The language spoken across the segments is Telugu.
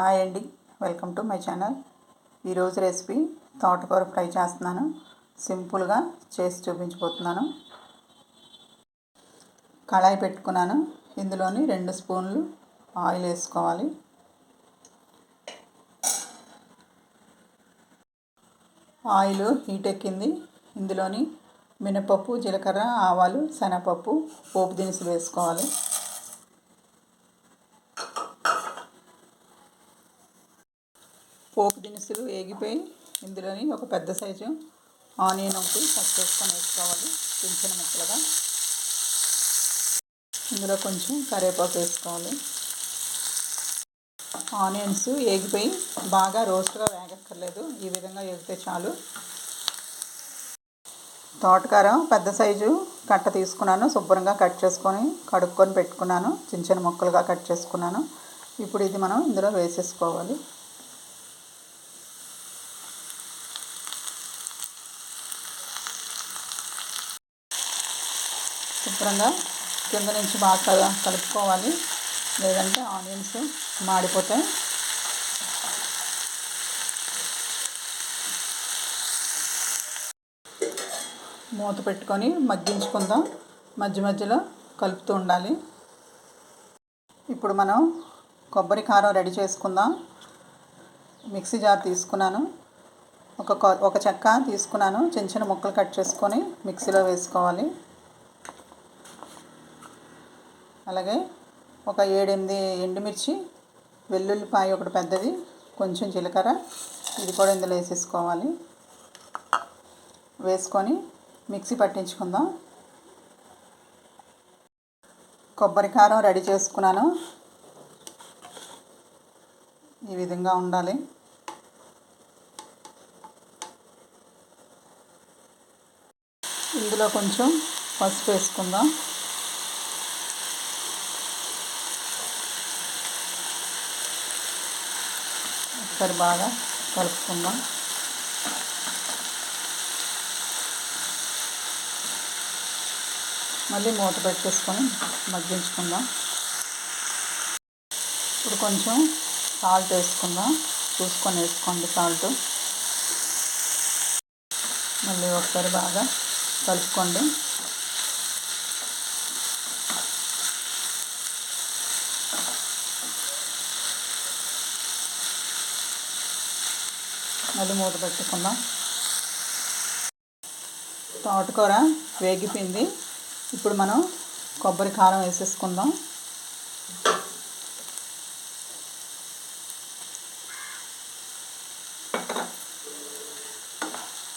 హాయ్ అండి. Welcome to my channel. ఈరోజు రెసిపీ తోటకూర ఫ్రై చేస్తున్నాను. సింపుల్గా చేసి చూపించబోతున్నాను. కళాయి పెట్టుకున్నాను. ఇందులోని రెండు స్పూన్లు ఆయిల్ వేసుకోవాలి. ఆయిల్ హీట్ ఎక్కింది. ఇందులోని మినపప్పు జీలకర్ర ఆవాలు శనగపప్పు పోపు దినుసులు వేసుకోవాలి. పోపు వేగిపోయి ఇందులోని ఒక పెద్ద సైజు ఆనియన్ ఒకటి కట్ చేసుకొని వేసుకోవాలి. చిన్న చిన్న ముక్కలుగా. ఇందులో కొంచెం కరివేపాకు వేసుకోవాలి. ఆనియన్స్ వేగిపోయి బాగా రోస్ట్గా వేగక్కర్లేదు. ఈ విధంగా వేగితే చాలు. తోటకారం పెద్ద సైజు కట్ట తీసుకున్నాను. శుభ్రంగా కట్ చేసుకొని కడుక్కొని పెట్టుకున్నాను. చిన్న చిన్న ముక్కలుగా కట్ చేసుకున్నాను. ఇప్పుడు ఇది మనం ఇందులో వేసేసుకోవాలి. శుభ్రంగా కింద నుంచి బాగా కలుపుకోవాలి. లేదంటే ఆనియన్స్ మాడిపోతాయి. మూత పెట్టుకొని మగ్గించుకుందాం. మధ్య మధ్యలో కలుపుతూ ఉండాలి. ఇప్పుడు మనం కొబ్బరి కారం రెడీ చేసుకుందాం. మిక్సీ జార్ తీసుకున్నాను. ఒక ఒక చెక్క తీసుకున్నాను. చిన్న చిన్న ముక్కలు కట్ చేసుకొని మిక్సీలో వేసుకోవాలి. అలాగే ఒక ఏడెనిమిది ఎండుమిర్చి వెల్లుల్లిపాయ ఒకటి పెద్దది కొంచెం జీలకర్ర. ఇది కూడా ఇందులో వేసేసుకోవాలి. వేసుకొని మిక్సీ పట్టించుకుందాం. కొబ్బరి కారం రెడీ చేసుకున్నాను. ఈ విధంగా ఉండాలి. ఇందులో కొంచెం పసుపు వేసుకుందాం. ఒకసారి బాగా కలుపుకుందాం. మళ్ళీ మూత పెట్టేసుకొని మగ్గించుకుందాం. ఇప్పుడు కొంచెం సాల్ట్ వేసుకుందాం. చూసుకొని వేసుకోండి సాల్ట్. మళ్ళీ ఒకసారి బాగా కలుపుకోండి. మళ్ళీ మూత పెట్టుకుందాం. తోటకూర వేగిపోయింది. ఇప్పుడు మనం కొబ్బరి కారం వేసేసుకుందాం.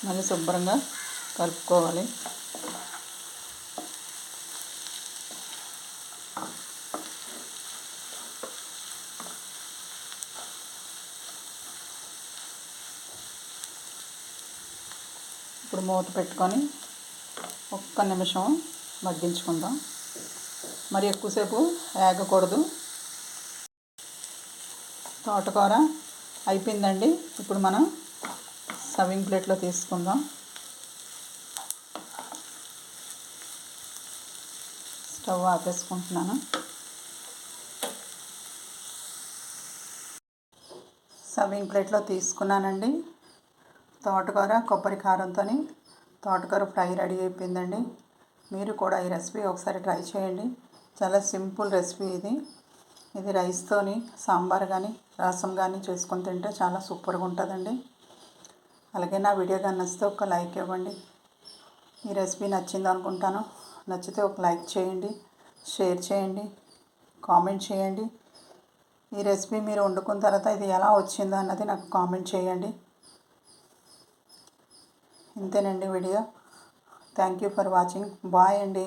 మళ్ళీ శుభ్రంగా కలుపుకోవాలి. ఇప్పుడు మూత పెట్టుకొని ఒక్క నిమిషం మగ్గించుకుందాం. మరి ఎక్కువసేపు వేగకూడదు తోటకూర అయిపోయిందండి. ఇప్పుడు మనం సర్వింగ్ ప్లేట్లో తీసుకుందాం. స్టవ్ ఆపేసుకుంటున్నాను. సర్వింగ్ ప్లేట్లో తీసుకున్నానండి. తోటకూర కొబ్బరి కారంతో తోటకూర ఫ్రై రెడీ అయిపోయిందండి. మీరు కూడా ఈ రెసిపీ ఒకసారి ట్రై చేయండి. చాలా సింపుల్ రెసిపీ ఇది. ఇది రైస్తోని సాంబార్ కానీ రసం కానీ చేసుకొని తింటే చాలా సూపర్గా ఉంటుందండి. అలాగే నా వీడియో కానీ నచ్చితే ఒక లైక్ ఇవ్వండి. ఈ రెసిపీ నచ్చింది అనుకుంటాను. నచ్చితే ఒక లైక్ చేయండి. షేర్ చేయండి. కామెంట్ చేయండి. ఈ రెసిపీ మీరు వండుకున్న తర్వాత ఇది ఎలా వచ్చిందో అన్నది నాకు కామెంట్ చేయండి. ఇంతేనండి video thank you for watching. Bye అండి.